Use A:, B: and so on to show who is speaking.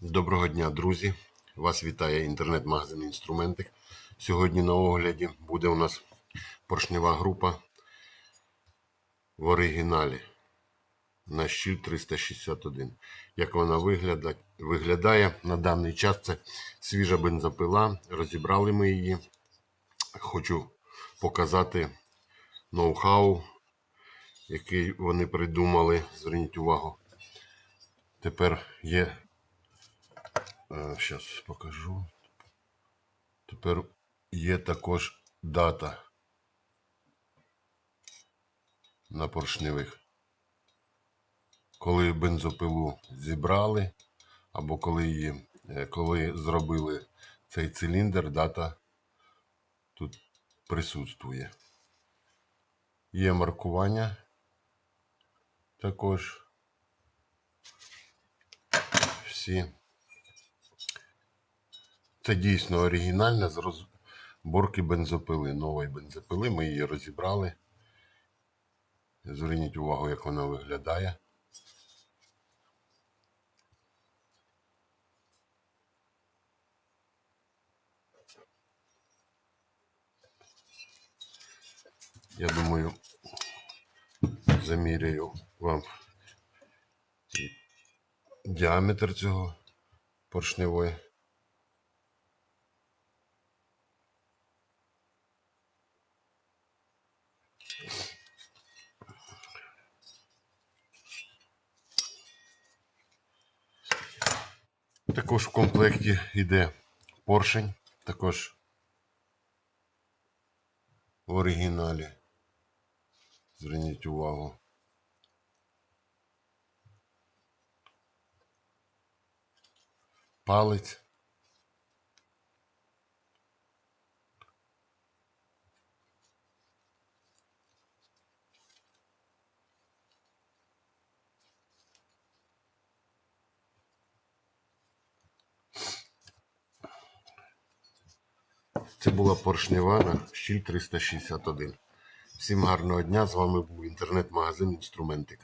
A: Доброго дня, друзі! Вас вітає інтернет-магазин Інструментик. Сьогодні на огляді буде у нас поршнева група в оригіналі на щіль 361. Як вона виглядає на даний час, це свіжа бензопила. Розібрали ми її. Хочу показати ноу-хау, який вони придумали. Зверніть увагу. Тепер є Зараз покажу. Тепер є також дата на поршневих. Коли бензопилу зібрали, або коли її, е, коли зробили цей циліндр, дата тут присутствує. Є маркування також. Всі. Це дійсно оригінальна з розборки бензопили, нової бензопили. Ми її розібрали. Зверніть увагу, як вона виглядає. Я думаю, заміряю вам діаметр цього поршневої. Також в комплекті йде поршень, також в оригіналі. Зверніть увагу. Палець. Це була поршневана щіль 361. Всім гарного дня. З вами був інтернет-магазин Інструментик.